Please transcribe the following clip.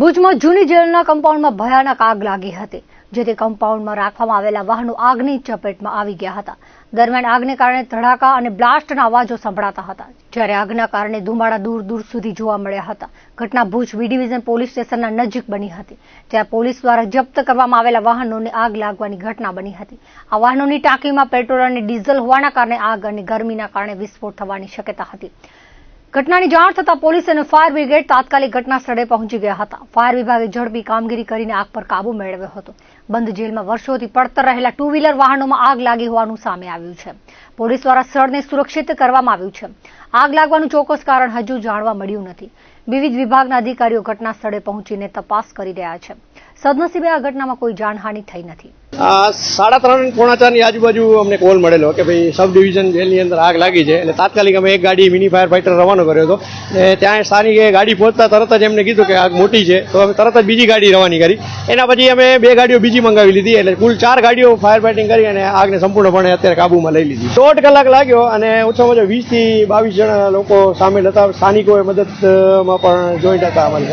ભુજમાં જૂની જેલના કમ્પાઉન્ડમાં ભયાનક આગ લાગી હતી જેથી કમ્પાઉન્ડમાં રાખવામાં આવેલા વાહનો આગની ચપેટમાં આવી ગયા હતા. દરમિયાન આગને કારણે ધડાકા અને બ્લાસ્ટના અવાજો સંભળાતા હતા, જ્યારે આગના કારણે ધુમાડા દૂર દૂર સુધી જોવા મળ્યા હતા. ઘટના ભુજ બી ડિવિઝન પોલીસ સ્ટેશનના નજીક બની હતી ત્યાં પોલીસ દ્વારા જપ્ત કરવામાં આવેલા વાહનોને આગ લાગવાની ઘટના બની હતી. આ વાહનોની ટાંકીમાં પેટ્રોલ અને ડીઝલ હોવાના કારણે આગ અને ગરમીના કારણે વિસ્ફોટ થવાની શક્યતા હતી. ઘટનાની જાણ થતાં પોલીસ અને ફાયર બ્રિગેડ તાત્કાલિક ઘટના સ્થળે પહોંચી ગયા હતા. ફાયર વિભાગે ઝડપી કામગીરી કરીને આગ પર કાબુ મેળવ્યો હતો. બંધ જેલમાં વર્ષોથી પડતર રહેલા ટુ વ્હીલર વાહનોમાં આગ લાગી હોવાનું સામે આવ્યું છે. પોલીસ દ્વારા સ્થળને સુરક્ષિત કરવામાં આવ્યું છે. આગ લાગવાનું ચોક્કસ કારણ હજુ જાણવા મળ્યું નથી. વિવિધ વિભાગના અધિકારીઓ ઘટના સ્થળે પહોંચીને તપાસ કરી રહ્યા છે. સદનસીબે આ ઘટનામાં કોઈ જાનહાનિ થઈ નથી. સાડા ત્રણ પોણા ચારની આજુબાજુ અમને કોલ મળેલો કે ભાઈ સબ ડિવિઝન જેલની અંદર આગ લાગી છે. એટલે તાત્કાલિક અમે એક ગાડી મિની ફાયર ફાઈટર રવાનો કર્યો હતો. ને ત્યાં સ્થાનિકે ગાડી પહોંચતા તરત જ એમને કીધું કે આગ મોટી છે. તો અમે તરત જ બીજી ગાડી રવાની કરી. એના પછી અમે બે ગાડીઓ બીજી મંગાવી લીધી. એટલે કુલ ચાર ગાડીઓ ફાયર ફાઇટિંગ કરી અને આગને સંપૂર્ણપણે અત્યારે કાબૂમાં લઈ લીધી. દોઢ કલાક લાગ્યો અને ઓછામાં ઓછા વીસથી બાવીસ જણા લોકો સામેલ હતા. સ્થાનિકોએ મદદમાં પણ જોઈન્ટ હતા અમારી